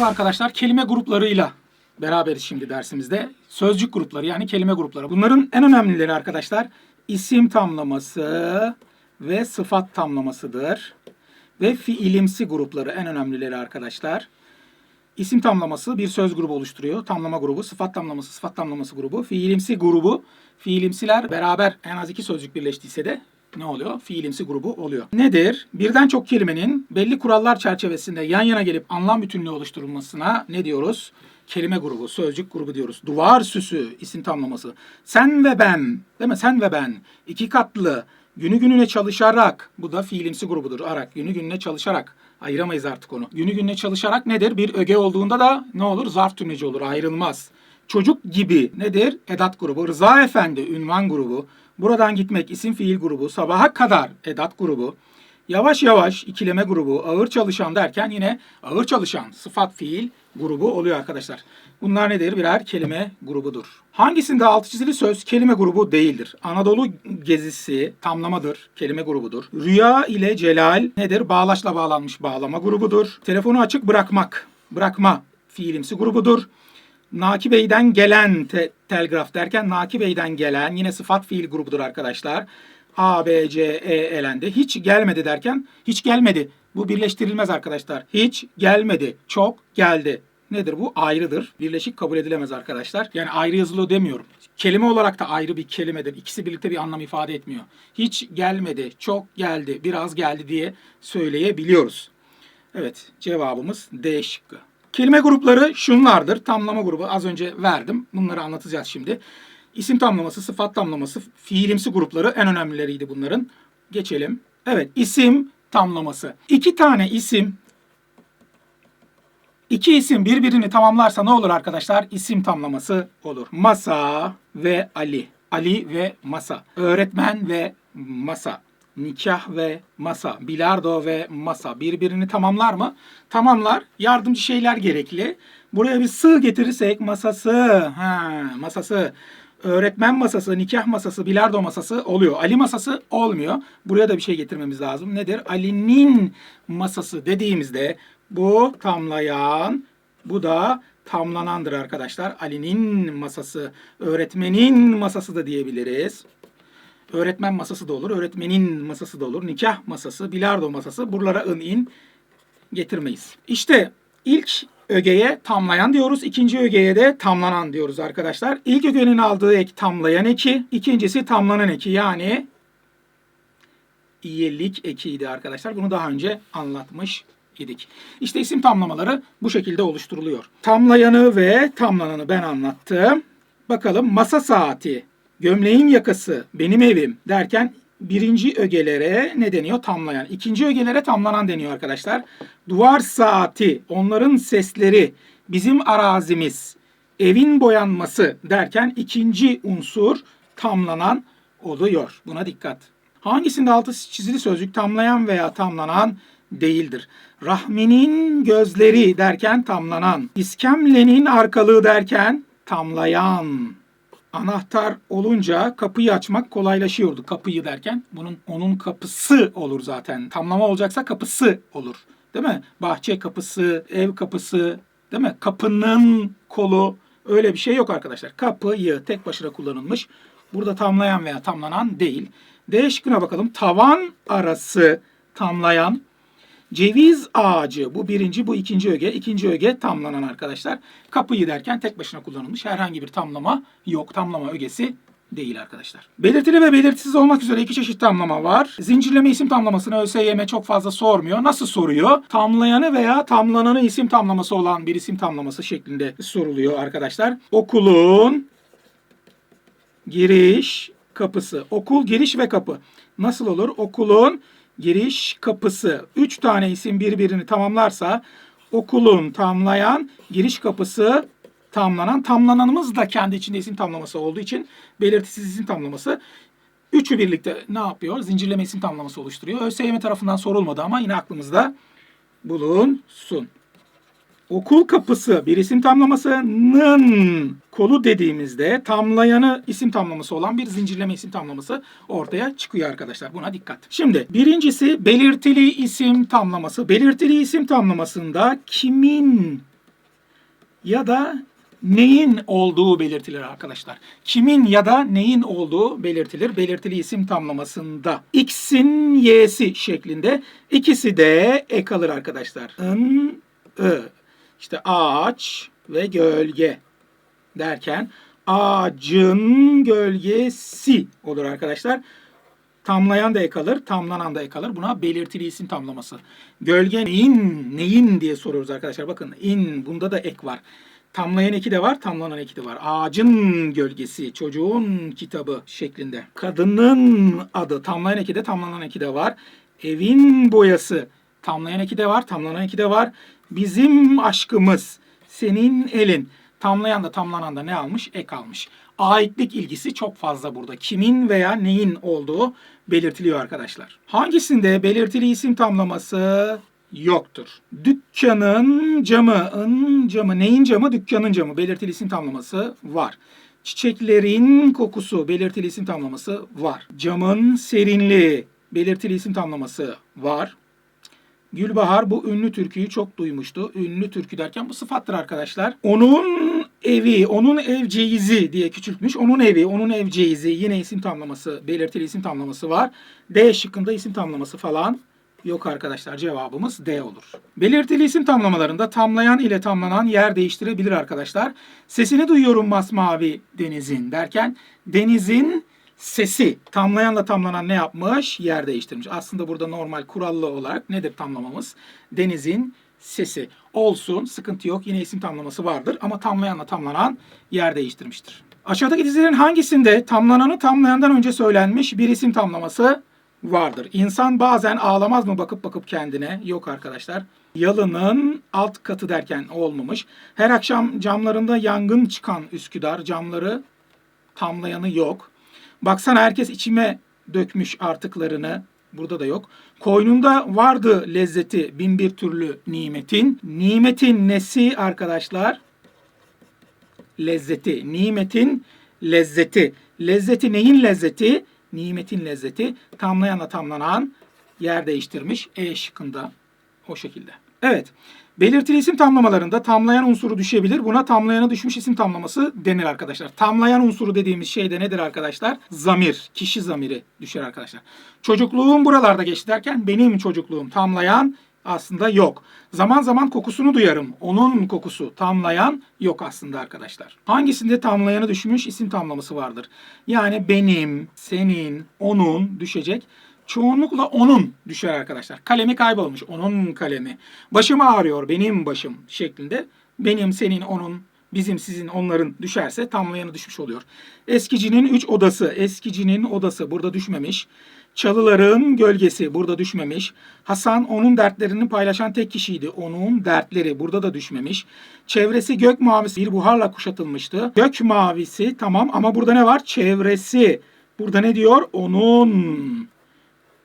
Merhaba arkadaşlar. Kelime gruplarıyla beraberiz şimdi dersimizde. Sözcük grupları yani kelime grupları. Bunların en önemlileri arkadaşlar isim tamlaması ve sıfat tamlamasıdır. Ve fiilimsi grupları en önemlileri arkadaşlar. İsim tamlaması bir söz grubu oluşturuyor. Tamlama grubu, sıfat tamlaması, sıfat tamlaması grubu. Fiilimsi grubu, fiilimsiler beraber en az iki sözcük birleştiyse de ne oluyor? Fiilimsi grubu oluyor. Nedir? Birden çok kelimenin belli kurallar çerçevesinde yan yana gelip anlam bütünlüğü oluşturulmasına ne diyoruz? Kelime grubu, sözcük grubu diyoruz. Duvar süsü, isim tamlaması. Sen ve ben, değil mi? Sen ve ben. iki katlı, günü gününe çalışarak, bu da fiilimsi grubudur. Arak, günü gününe çalışarak. Ayıramayız artık onu. Günü gününe çalışarak nedir? Bir öge olduğunda da ne olur? Zarf tümleci olur, ayrılmaz. Çocuk gibi nedir? Edat grubu. Rıza Efendi ünvan grubu. Buradan gitmek isim fiil grubu. Sabaha kadar edat grubu. Yavaş yavaş ikileme grubu. Ağır çalışan derken yine ağır çalışan sıfat fiil grubu oluyor arkadaşlar. Bunlar nedir? Birer kelime grubudur. Hangisinde altı çizili söz kelime grubu değildir? Anadolu gezisi tamlamadır, kelime grubudur. Rüya ile celal nedir? Bağlaçla bağlanmış bağlama grubudur. Telefonu açık bırakmak, bırakma fiilimsi grubudur. Naki Bey'den gelen te- telgraf derken Naki Bey'den gelen yine sıfat fiil grubudur arkadaşlar. A, B, C, E elendi. Hiç gelmedi derken hiç gelmedi. Bu birleştirilmez arkadaşlar. Hiç gelmedi. Çok geldi. Nedir bu? Ayrıdır. Birleşik kabul edilemez arkadaşlar. Yani ayrı yazılı demiyorum. Kelime olarak da ayrı bir kelimedir. İkisi birlikte bir anlam ifade etmiyor. Hiç gelmedi, çok geldi, biraz geldi diye söyleyebiliyoruz. Evet, cevabımız D şıkkı. Kelime grupları şunlardır. Tamlama grubu az önce verdim. Bunları anlatacağız şimdi. İsim tamlaması, sıfat tamlaması, fiilimsi grupları en önemlileriydi bunların. Geçelim. Evet, isim tamlaması. İki tane isim İki isim birbirini tamamlarsa ne olur arkadaşlar? İsim tamlaması olur. Masa ve Ali. Ali ve masa. Öğretmen ve masa. Nikah ve masa. Bilardo ve masa. Birbirini tamamlar mı? Tamamlar. Yardımcı şeyler gerekli. Buraya bir sığ getirirsek masası. Ha, masası. Öğretmen masası, nikah masası, bilardo masası oluyor. Ali masası olmuyor. Buraya da bir şey getirmemiz lazım. Nedir? Ali'nin masası dediğimizde bu tamlayan, bu da tamlanandır arkadaşlar. Ali'nin masası, öğretmenin masası da diyebiliriz. Öğretmen masası da olur, öğretmenin masası da olur. Nikah masası, bilardo masası. Buralara ın in getirmeyiz. İşte ilk ögeye tamlayan diyoruz. ikinci ögeye de tamlanan diyoruz arkadaşlar. İlk ögenin aldığı ek tamlayan eki. ikincisi tamlanan eki. Yani iyilik ekiydi arkadaşlar. Bunu daha önce anlatmış idik. İşte isim tamlamaları bu şekilde oluşturuluyor. Tamlayanı ve tamlananı ben anlattım. Bakalım masa saati, gömleğin yakası, benim evim derken birinci ögelere ne deniyor? Tamlayan. İkinci ögelere tamlanan deniyor arkadaşlar. Duvar saati, onların sesleri, bizim arazimiz, evin boyanması derken ikinci unsur tamlanan oluyor. Buna dikkat. Hangisinde altı çizili sözcük tamlayan veya tamlanan değildir? Rahmi'nin gözleri derken tamlanan, iskemlenin arkalığı derken tamlayan. Anahtar olunca kapıyı açmak kolaylaşıyordu. Kapıyı derken bunun onun kapısı olur zaten. Tamlama olacaksa kapısı olur. Değil mi? Bahçe kapısı, ev kapısı, değil mi? Kapının kolu öyle bir şey yok arkadaşlar. Kapıyı tek başına kullanılmış. Burada tamlayan veya tamlanan değil. D şıkkına bakalım. Tavan arası tamlayan. Ceviz ağacı bu birinci bu ikinci öge. ikinci öge tamlanan arkadaşlar. Kapıyı derken tek başına kullanılmış herhangi bir tamlama yok. Tamlama ögesi değil arkadaşlar. Belirtili ve belirtisiz olmak üzere iki çeşit tamlama var. Zincirleme isim tamlamasını ÖSYM çok fazla sormuyor. Nasıl soruyor? Tamlayanı veya tamlananı isim tamlaması olan bir isim tamlaması şeklinde soruluyor arkadaşlar. Okulun giriş kapısı. Okul giriş ve kapı. Nasıl olur? Okulun giriş kapısı. Üç tane isim birbirini tamamlarsa okulun tamlayan giriş kapısı tamlanan. Tamlananımız da kendi içinde isim tamlaması olduğu için belirtisiz isim tamlaması. Üçü birlikte ne yapıyor? Zincirleme isim tamlaması oluşturuyor. ÖSYM tarafından sorulmadı ama yine aklımızda bulunsun. Okul kapısı bir isim tamlamasının kolu dediğimizde tamlayanı isim tamlaması olan bir zincirleme isim tamlaması ortaya çıkıyor arkadaşlar. Buna dikkat. Şimdi birincisi belirtili isim tamlaması. Belirtili isim tamlamasında kimin ya da neyin olduğu belirtilir arkadaşlar. Kimin ya da neyin olduğu belirtilir belirtili isim tamlamasında. X'in Y'si şeklinde ikisi de ek alır arkadaşlar. In, ı. İşte ağaç ve gölge derken ağacın gölgesi olur arkadaşlar. Tamlayan da ek alır, tamlanan da ek alır. Buna belirtili isim tamlaması. Gölge neyin, neyin diye soruyoruz arkadaşlar. Bakın in, bunda da ek var. Tamlayan eki de var, tamlanan eki de var. Ağacın gölgesi, çocuğun kitabı şeklinde. Kadının adı, tamlayan eki de, tamlanan eki de var. Evin boyası, tamlayan eki de var, tamlanan eki de var. Bizim aşkımız, senin elin. Tamlayan da tamlanan da ne almış? Ek almış. Aitlik ilgisi çok fazla burada. Kimin veya neyin olduğu belirtiliyor arkadaşlar. Hangisinde belirtili isim tamlaması yoktur? Dükkanın camı, ın camı, neyin camı? Dükkanın camı. Belirtili isim tamlaması var. Çiçeklerin kokusu, belirtili isim tamlaması var. Camın serinliği, belirtili isim tamlaması var. Gülbahar bu ünlü türküyü çok duymuştu. Ünlü türkü derken bu sıfattır arkadaşlar. Onun evi, onun evceyizi diye küçültmüş. Onun evi, onun evceyizi yine isim tamlaması, belirtili isim tamlaması var. D şıkkında isim tamlaması falan yok arkadaşlar. Cevabımız D olur. Belirtili isim tamlamalarında tamlayan ile tamlanan yer değiştirebilir arkadaşlar. Sesini duyuyorum masmavi denizin derken denizin sesi tamlayanla tamlanan ne yapmış? Yer değiştirmiş. Aslında burada normal kurallı olarak nedir tamlamamız? Denizin sesi olsun sıkıntı yok. Yine isim tamlaması vardır ama tamlayanla tamlanan yer değiştirmiştir. Aşağıdaki dizilerin hangisinde tamlananı tamlayandan önce söylenmiş bir isim tamlaması vardır? İnsan bazen ağlamaz mı bakıp bakıp kendine? Yok arkadaşlar. Yalının alt katı derken olmamış. Her akşam camlarında yangın çıkan Üsküdar camları tamlayanı yok. Baksana herkes içime dökmüş artıklarını. Burada da yok. Koynunda vardı lezzeti bin bir türlü nimetin. Nimetin nesi arkadaşlar? Lezzeti. Nimetin lezzeti. Lezzeti neyin lezzeti? Nimetin lezzeti. Tamlayanla tamlanan yer değiştirmiş. E şıkkında o şekilde. Evet. Belirtili isim tamlamalarında tamlayan unsuru düşebilir. Buna tamlayana düşmüş isim tamlaması denir arkadaşlar. Tamlayan unsuru dediğimiz şey de nedir arkadaşlar? Zamir, kişi zamiri düşer arkadaşlar. Çocukluğum buralarda geçti derken benim çocukluğum tamlayan aslında yok. Zaman zaman kokusunu duyarım. Onun kokusu tamlayan yok aslında arkadaşlar. Hangisinde tamlayanı düşmüş isim tamlaması vardır? Yani benim, senin, onun düşecek. Çoğunlukla onun düşer arkadaşlar. Kalemi kaybolmuş. Onun kalemi. Başım ağrıyor. Benim başım şeklinde. Benim, senin, onun, bizim, sizin, onların düşerse tamlayanı düşmüş oluyor. Eskicinin üç odası. Eskicinin odası burada düşmemiş. Çalıların gölgesi burada düşmemiş. Hasan onun dertlerini paylaşan tek kişiydi. Onun dertleri burada da düşmemiş. Çevresi gök mavisi bir buharla kuşatılmıştı. Gök mavisi tamam ama burada ne var? Çevresi. Burada ne diyor? Onun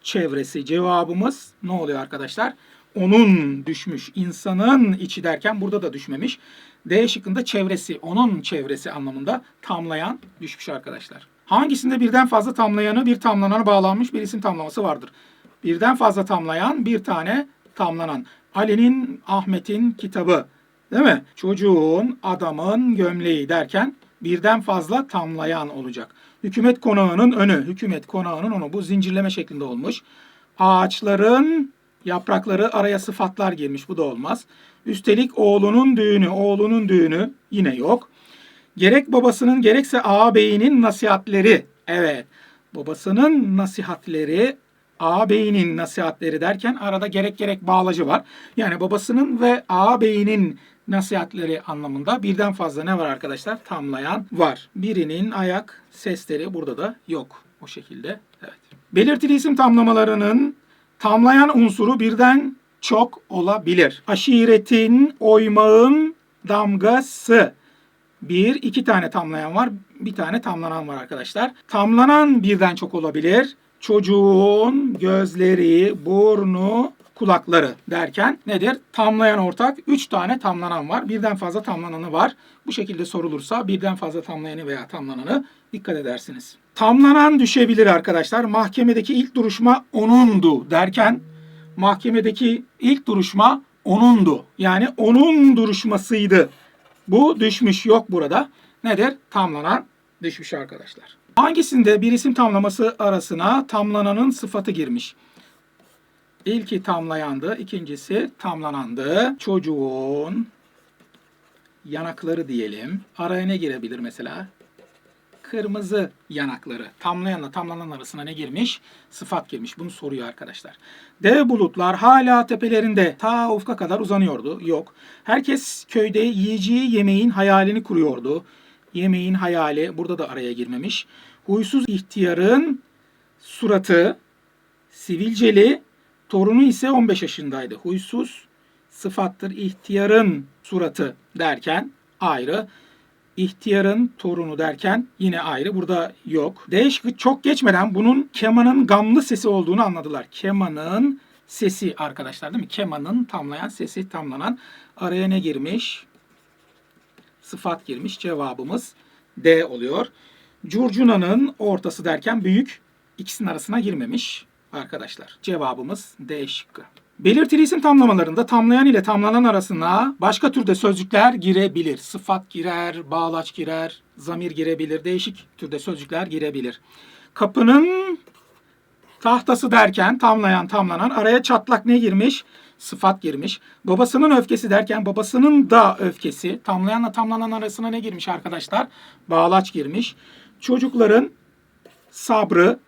çevresi. Cevabımız ne oluyor arkadaşlar? Onun düşmüş. İnsanın içi derken burada da düşmemiş. D şıkkında çevresi, onun çevresi anlamında tamlayan düşmüş arkadaşlar. Hangisinde birden fazla tamlayanı bir tamlanana bağlanmış bir isim tamlaması vardır? Birden fazla tamlayan bir tane tamlanan. Ali'nin, Ahmet'in kitabı. Değil mi? Çocuğun, adamın gömleği derken birden fazla tamlayan olacak. Hükümet konağının önü, hükümet konağının onu bu zincirleme şeklinde olmuş. Ağaçların yaprakları araya sıfatlar girmiş. Bu da olmaz. Üstelik oğlunun düğünü, oğlunun düğünü yine yok. Gerek babasının gerekse ağabeyinin nasihatleri. Evet. Babasının nasihatleri, ağabeyinin nasihatleri derken arada gerek gerek bağlacı var. Yani babasının ve ağabeyinin nasihatleri anlamında birden fazla ne var arkadaşlar? Tamlayan var. Birinin ayak sesleri burada da yok. O şekilde. Evet. Belirtili isim tamlamalarının tamlayan unsuru birden çok olabilir. Aşiretin, oymağın damgası. Bir, iki tane tamlayan var. Bir tane tamlanan var arkadaşlar. Tamlanan birden çok olabilir. Çocuğun gözleri, burnu, kulakları derken nedir? Tamlayan ortak 3 tane tamlanan var. Birden fazla tamlananı var. Bu şekilde sorulursa birden fazla tamlayanı veya tamlananı dikkat edersiniz. Tamlanan düşebilir arkadaşlar. Mahkemedeki ilk duruşma onundu derken mahkemedeki ilk duruşma onundu. Yani onun duruşmasıydı Bu düşmüş yok burada. Nedir? Tamlanan düşmüş arkadaşlar. Hangisinde bir isim tamlaması arasına tamlananın sıfatı girmiş? İlki tamlayandı, ikincisi tamlanandı. Çocuğun yanakları diyelim. Araya ne girebilir mesela? Kırmızı yanakları. Tamlayanla tamlanan arasına ne girmiş? Sıfat girmiş. Bunu soruyor arkadaşlar. Dev bulutlar hala tepelerinde ta ufka kadar uzanıyordu. Yok. Herkes köyde yiyeceği yemeğin hayalini kuruyordu. Yemeğin hayali burada da araya girmemiş. Huysuz ihtiyarın suratı sivilceli, torunu ise 15 yaşındaydı. Huysuz sıfattır. İhtiyarın suratı derken ayrı. İhtiyarın torunu derken yine ayrı. Burada yok. D çok geçmeden bunun kemanın gamlı sesi olduğunu anladılar. Kemanın sesi arkadaşlar değil mi? Kemanın tamlayan sesi tamlanan. Araya ne girmiş? Sıfat girmiş. Cevabımız D oluyor. Curcuna'nın ortası derken büyük ikisinin arasına girmemiş arkadaşlar. Cevabımız D şıkkı. Belirtili isim tamlamalarında tamlayan ile tamlanan arasına başka türde sözcükler girebilir. Sıfat girer, bağlaç girer, zamir girebilir. Değişik türde sözcükler girebilir. Kapının tahtası derken tamlayan tamlanan araya çatlak ne girmiş? Sıfat girmiş. Babasının öfkesi derken babasının da öfkesi. Tamlayanla tamlanan arasına ne girmiş arkadaşlar? Bağlaç girmiş. Çocukların sabrı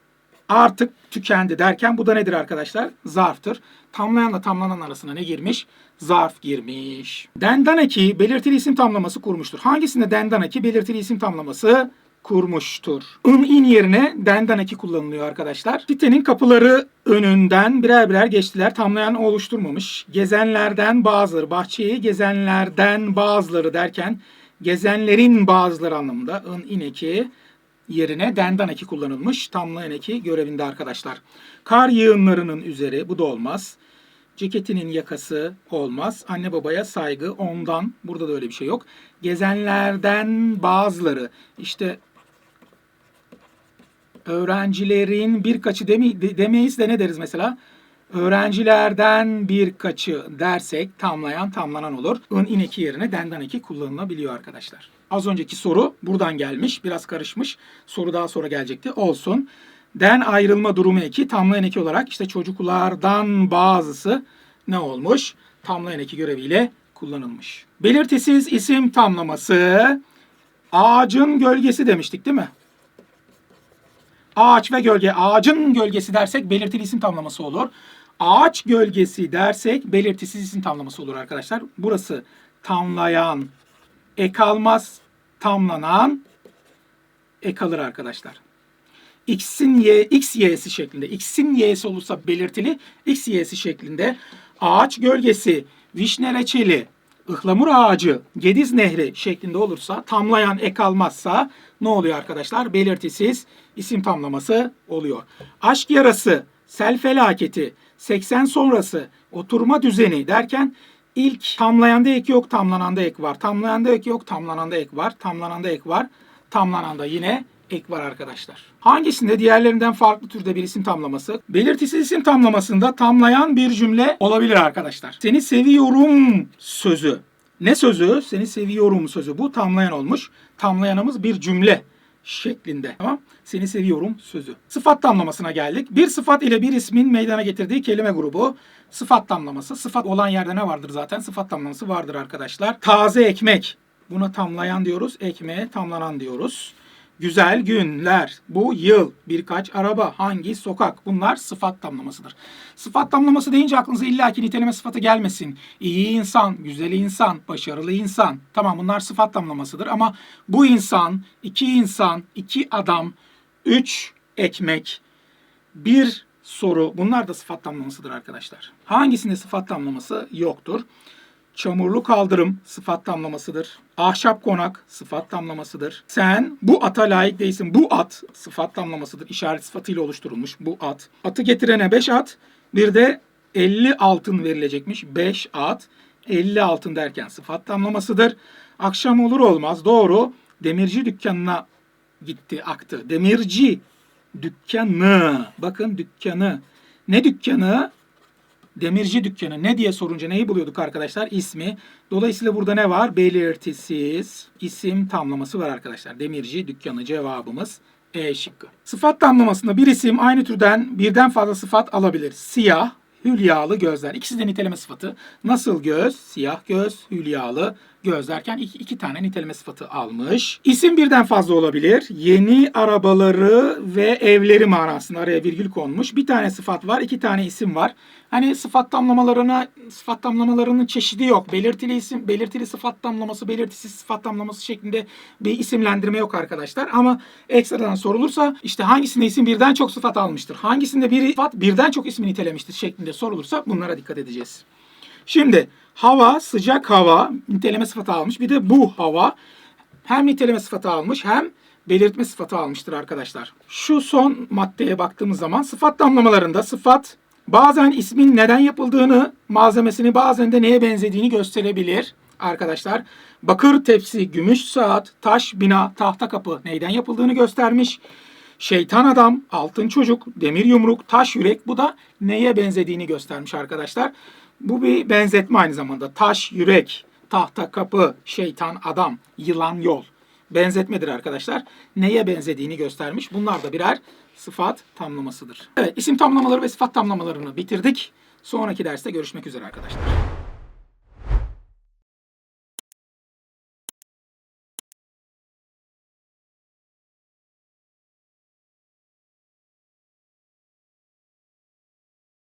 artık tükendi derken bu da nedir arkadaşlar? Zarftır. Tamlayanla tamlanan arasına ne girmiş? Zarf girmiş. Dendaneki belirtili isim tamlaması kurmuştur. Hangisinde dendaneki belirtili isim tamlaması kurmuştur? In in yerine dendaneki kullanılıyor arkadaşlar. Sitenin kapıları önünden birer birer geçtiler. Tamlayan oluşturmamış. Gezenlerden bazıları, bahçeyi gezenlerden bazıları derken gezenlerin bazıları anlamında in in yerine dendan eki kullanılmış. Tamlayan eki görevinde arkadaşlar. Kar yığınlarının üzeri bu da olmaz. Ceketinin yakası olmaz. Anne babaya saygı ondan. Burada da öyle bir şey yok. Gezenlerden bazıları. işte öğrencilerin birkaçı demi, de- demeyiz de ne deriz mesela? Öğrencilerden birkaçı dersek tamlayan tamlanan olur. In in eki yerine dendan eki kullanılabiliyor arkadaşlar. Az önceki soru buradan gelmiş. Biraz karışmış. Soru daha sonra gelecekti. Olsun. Den ayrılma durumu eki tamlayan eki olarak işte çocuklardan bazısı ne olmuş? Tamlayan eki göreviyle kullanılmış. Belirtisiz isim tamlaması ağacın gölgesi demiştik değil mi? Ağaç ve gölge. Ağacın gölgesi dersek belirtili isim tamlaması olur. Ağaç gölgesi dersek belirtisiz isim tamlaması olur arkadaşlar. Burası tamlayan ek almaz. Tamlanan ek alır arkadaşlar. X'in y, x y'si şeklinde. X'in y'si olursa belirtili, x y'si şeklinde. Ağaç gölgesi, vişne reçeli, ıhlamur ağacı, gediz nehri şeklinde olursa, tamlayan ek almazsa ne oluyor arkadaşlar? Belirtisiz isim tamlaması oluyor. Aşk yarası, sel felaketi, 80 sonrası, oturma düzeni derken ilk tamlayanda ek yok, tamlananda ek var. Tamlayanda ek yok, tamlananda ek var. Tamlananda ek var. Tamlananda yine ek var arkadaşlar. Hangisinde diğerlerinden farklı türde bir isim tamlaması? Belirtisiz isim tamlamasında tamlayan bir cümle olabilir arkadaşlar. Seni seviyorum sözü. Ne sözü? Seni seviyorum sözü. Bu tamlayan olmuş. Tamlayanımız bir cümle şeklinde. Tamam? Seni seviyorum sözü. Sıfat tamlamasına geldik. Bir sıfat ile bir ismin meydana getirdiği kelime grubu. Sıfat tamlaması. Sıfat olan yerde ne vardır zaten? Sıfat tamlaması vardır arkadaşlar. Taze ekmek. Buna tamlayan diyoruz. Ekmeğe tamlanan diyoruz. Güzel günler, bu yıl, birkaç araba, hangi sokak bunlar sıfat tamlamasıdır. Sıfat tamlaması deyince aklınıza illaki niteleme sıfatı gelmesin. İyi insan, güzel insan, başarılı insan. Tamam bunlar sıfat tamlamasıdır ama bu insan, iki insan, iki adam, üç ekmek, bir soru bunlar da sıfat tamlamasıdır arkadaşlar. Hangisinde sıfat tamlaması yoktur? Çamurlu kaldırım sıfat tamlamasıdır. Ahşap konak sıfat tamlamasıdır. Sen bu ata layık değilsin. Bu at sıfat tamlamasıdır. İşaret sıfatıyla oluşturulmuş bu at. Atı getirene 5 at. Bir de 50 altın verilecekmiş. 5 at. 50 altın derken sıfat tamlamasıdır. Akşam olur olmaz doğru demirci dükkanına gitti aktı. Demirci dükkanı. Bakın dükkanı. Ne dükkanı? Demirci dükkanı ne diye sorunca neyi buluyorduk arkadaşlar? İsmi. Dolayısıyla burada ne var? Belirtisiz isim tamlaması var arkadaşlar. Demirci dükkanı cevabımız E şıkkı. Sıfat tamlamasında bir isim aynı türden birden fazla sıfat alabilir. Siyah, hülyalı gözler. İkisi de niteleme sıfatı. Nasıl göz? Siyah göz, hülyalı göz derken iki, iki tane niteleme sıfatı almış. İsim birden fazla olabilir. Yeni arabaları ve evleri manasında araya virgül konmuş. Bir tane sıfat var, iki tane isim var. Hani sıfat tamlamalarına, sıfat tamlamalarının çeşidi yok. Belirtili isim, belirtili sıfat tamlaması, belirtisiz sıfat tamlaması şeklinde bir isimlendirme yok arkadaşlar. Ama ekstradan sorulursa işte hangisinde isim birden çok sıfat almıştır? Hangisinde bir sıfat birden çok ismi nitelemiştir şeklinde sorulursa bunlara dikkat edeceğiz. Şimdi hava, sıcak hava niteleme sıfatı almış. Bir de bu hava hem niteleme sıfatı almış hem belirtme sıfatı almıştır arkadaşlar. Şu son maddeye baktığımız zaman sıfat damlamalarında sıfat bazen ismin neden yapıldığını, malzemesini bazen de neye benzediğini gösterebilir arkadaşlar. Bakır tepsi, gümüş saat, taş bina, tahta kapı neyden yapıldığını göstermiş. Şeytan adam, altın çocuk, demir yumruk, taş yürek bu da neye benzediğini göstermiş arkadaşlar. Bu bir benzetme aynı zamanda. Taş, yürek, tahta kapı, şeytan adam, yılan yol. Benzetmedir arkadaşlar. Neye benzediğini göstermiş. Bunlar da birer sıfat tamlamasıdır. Evet isim tamlamaları ve sıfat tamlamalarını bitirdik. Sonraki derste görüşmek üzere arkadaşlar.